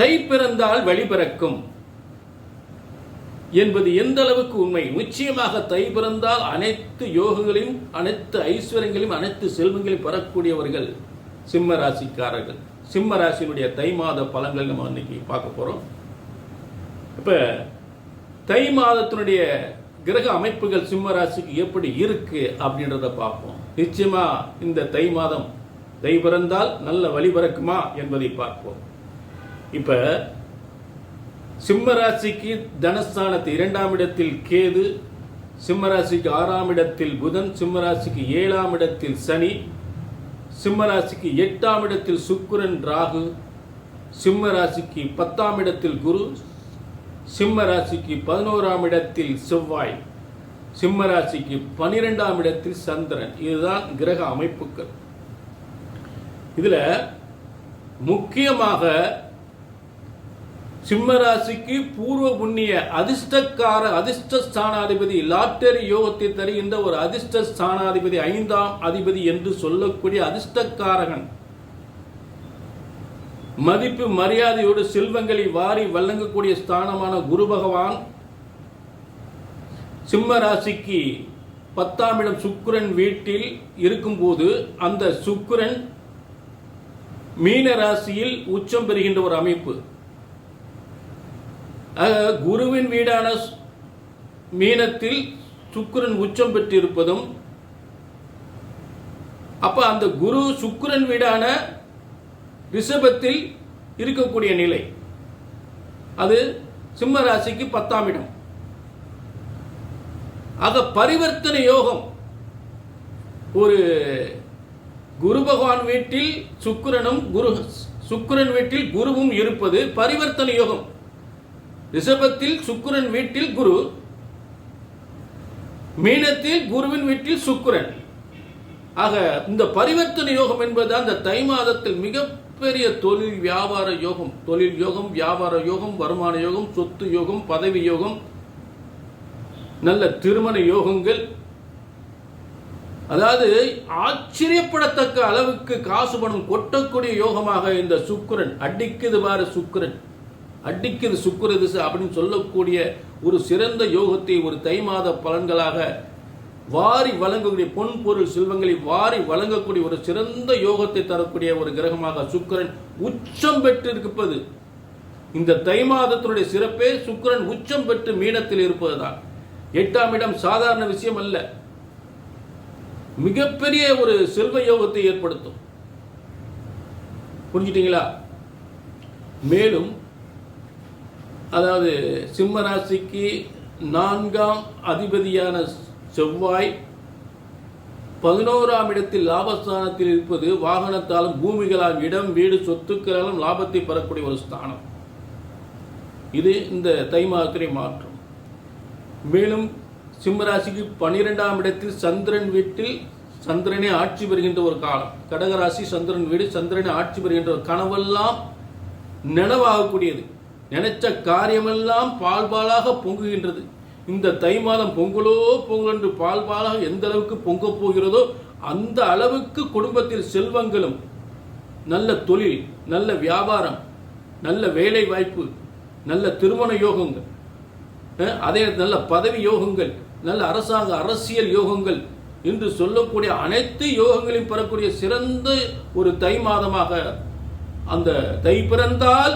தை பிறந்தால் வழிபிறக்கும் என்பது எந்த அளவுக்கு உண்மை? நிச்சயமாக தை பிறந்தால் அனைத்து யோகங்களையும் அனைத்து ஐஸ்வர்யங்களையும் அனைத்து செல்வங்களையும் பெறக்கூடியவர்கள் சிம்ம ராசிக்காரர்கள். சிம்ம ராசியினுடைய தை மாத பலன்களை நம்ம இன்னைக்கு பார்க்க போறோம். இப்ப தை மாதத்தினுடைய கிரக அமைப்புகள் சிம்ம ராசிக்கு எப்படி இருக்கு அப்படின்றத பார்ப்போம். நிச்சயமா இந்த தை மாதம் தை பிறந்தால் நல்ல வழி பிறக்குமா என்பதை பார்ப்போம். இப்போ சிம்மராசிக்கு தனஸ்தானத்து இரண்டாம் இடத்தில் கேது சிம்மராசிக்கு ஆறாம் இடத்தில் புதன் சிம்மராசிக்கு ஏழாம் இடத்தில் சனி சிம்மராசிக்கு எட்டாம் இடத்தில் சுக்கிரன் ராகு சிம்மராசிக்கு பத்தாம் இடத்தில் குரு சிம்மராசிக்கு பதினோராம் இடத்தில் செவ்வாய் சிம்மராசிக்கு பனிரெண்டாம் இடத்தில் சந்திரன். இதுதான் கிரக அமைப்புகள். இதில் முக்கியமாக சிம்மராசிக்கு பூர்வ புண்ணிய அதிர்ஷ்டக்கார அதிர்ஷ்ட ஸ்தானாதிபதி லாட்டரி யோகத்தை தருகின்ற ஒரு அதிர்ஷ்ட ஸ்தானாதிபதி ஐந்தாம் அதிபதி என்று சொல்லக்கூடிய அதிர்ஷ்டக்காரகன். மதிப்பு மரியாதையோடு செல்வங்களை வாரி வழங்கக்கூடிய ஸ்தானமான குரு பகவான். சிம்ம ராசிக்கு பத்தாம் இடம் சுக்கிரன் வீட்டில் இருக்கும்போது அந்த சுக்கிரன் மீன ராசியில் உச்சம் பெறுகின்ற ஒரு அமைப்பு. குருவின் வீடான மீனத்தில் சுக்கிரன் உச்சம் பெற்றிருப்பதும் அப்ப அந்த குரு சுக்கரன் வீடான ரிஷபத்தில் இருக்கக்கூடிய நிலை. அது சிம்ம ராசிக்கு பத்தாம் இடம். ஆக பரிவர்த்தனை யோகம். ஒரு குரு பகவான் வீட்டில் சுக்கிரனும் குரு சுக்கிரன் வீட்டில் குருவும் இருப்பது பரிவர்த்தனை யோகம். ரிஷபத்தில் சுக்குரன் வீட்டில் குரு. மீனத்தில் குருவின் வீட்டில் சுக்கிரன். ஆக இந்த பரிவர்த்தனை யோகம் என்பது அந்த தை மாதத்தில் மிகப்பெரிய தொழில் வியாபார யோகம். தொழில் யோகம் வியாபார யோகம் வருமான யோகம் சொத்து யோகம் பதவி யோகம். நல்ல திருமண யோகங்கள். அதாவது ஆச்சரியப்படத்தக்க அளவுக்கு காசு பணம் கொட்டக்கூடிய யோகமாக இந்த சுக்கரன் அடிக்குது பாரு சுக்கிரன். அடிக்கிறது சுக்கிர திசை அப்படின்னு சொல்லக்கூடிய ஒரு சிறந்த யோகத்தை ஒரு தை மாத பலன்களாக வாரி வழங்கக்கூடிய பொன் பொருள் செல்வங்களை வாரி வழங்கக்கூடிய ஒரு சிறந்த யோகத்தை தரக்கூடிய ஒரு கிரகமாக சுக்கிரன் உச்சம் பெற்று இருப்பது இந்த தை மாதத்தினுடைய சிறப்பே சுக்கிரன் உச்சம் பெற்று மீனத்தில் இருப்பதுதான். எட்டாம் இடம் சாதாரண விஷயம் அல்ல. மிகப்பெரிய ஒரு செல்வ யோகத்தை ஏற்படுத்தும். புரிஞ்சிட்டீங்களா? மேலும் அதாவது சிம்ம ராசிக்கு நான்காம் அதிபதியான செவ்வாய் பதினோராம் இடத்தில் லாபஸ்தானத்தில் இருப்பது வாகனத்தாலும் பூமிகளால் இடம் வீடு சொத்துக்களாலும் லாபத்தை பெறக்கூடிய ஒரு ஸ்தானம். இது இந்த தை மாதத்திலே மாற்றம். மேலும் சிம்மராசிக்கு பன்னிரெண்டாம் இடத்தில் சந்திரன் வீட்டில் சந்திரனே ஆட்சி பெறுகின்ற ஒரு காலம். கடகராசி சந்திரன் வீடு சந்திரனே ஆட்சி பெறுகின்ற ஒரு கனவெல்லாம் நினைவாகக்கூடியது. நினைச்ச காரியமெல்லாம் பால் பாலாக பொங்குகின்றது. இந்த தை மாதம் பொங்கலோ பொங்கல் என்று பால் பாலாக எந்த அளவுக்கு பொங்க போகிறதோ அந்த அளவுக்கு குடும்பத்தில் செல்வங்களும் நல்ல தொழில் நல்ல வியாபாரம் நல்ல வேலை வாய்ப்பு நல்ல திருமண யோகங்கள் அதே நல்ல பதவி யோகங்கள் நல்ல அரசாங்க அரசியல் யோகங்கள் என்று சொல்லக்கூடிய அனைத்து யோகங்களையும் பெறக்கூடிய சிறந்த ஒரு தை மாதமாக அந்த தை பிறந்தால்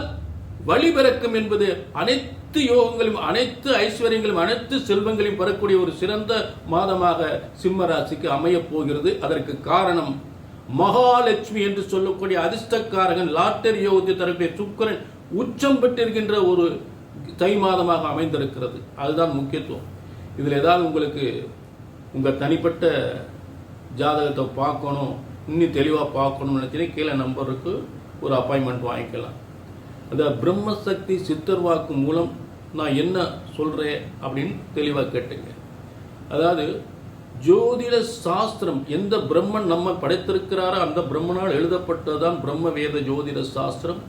வழிபிறக்கும் என்பது அனைத்து யோகங்களும் அனைத்து ஐஸ்வர்யங்களும் அனைத்து செல்வங்களையும் பெறக்கூடிய ஒரு சிறந்த மாதமாக சிம்ம ராசிக்கு அமையப் போகிறது. அதற்கு காரணம் மகாலட்சுமி என்று சொல்லக்கூடிய அதிர்ஷ்டக்காரகன் லாட்டரி யோகத்தை தரக்கூடிய சுக்கரன் உச்சம் பெற்றிருக்கின்ற ஒரு தை மாதமாக அமைந்திருக்கிறது. அதுதான் முக்கியத்துவம். இதில் ஏதாவது உங்களுக்கு உங்கள் தனிப்பட்ட ஜாதகத்தை பார்க்கணும் இன்னும் தெளிவாக பார்க்கணும்னு நினைக்கிறேன் கீழே நம்பருக்கு ஒரு அப்பாயின்மெண்ட் வாங்கிக்கலாம். அந்த பிரம்மசக்தி சித்தர் வாக்கு மூலம் நான் என்ன சொல்கிறேன் அப்படின்னு தெளிவாக கேட்டுங்க. அதாவது ஜோதிட சாஸ்திரம் எந்த பிரம்மன் நம்ம படைத்திருக்கிறாரோ அந்த பிரம்மனால் எழுதப்பட்டதுதான் பிரம்ம வேத ஜோதிட சாஸ்திரம்.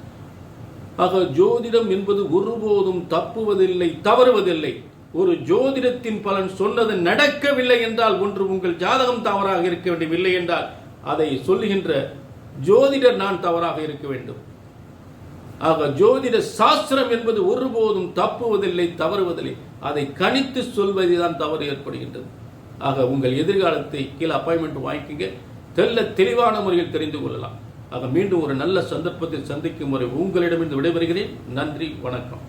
ஆக ஜோதிடம் என்பது ஒருபோதும் தப்புவதில்லை தவறுவதில்லை. ஒரு ஜோதிடத்தின் பலன் சொன்னது நடக்கவில்லை என்றால் ஒன்று உங்கள் ஜாதகம் தவறாக இருக்க வேண்டியவில்லை என்றால் அதை சொல்லுகின்ற ஜோதிடர் நான் தவறாக இருக்க வேண்டும். ஆக ஜோதிட சாஸ்திரம் என்பது ஒருபோதும் தப்புவதில்லை தவறுவதில்லை. அதை கணித்து சொல்வதுதான் தவறு ஏற்படுகின்றது. ஆக உங்கள் எதிர்காலத்தை கீழே அப்பாயின்மெண்ட் வாங்கிக்கிங்க தெல்ல தெளிவான முறையில் தெரிந்து கொள்ளலாம். ஆக மீண்டும் ஒரு நல்ல சந்தர்ப்பத்தில் சந்திக்கும் முறை உங்களிடமிருந்து விடைபெறுகிறேன். நன்றி வணக்கம்.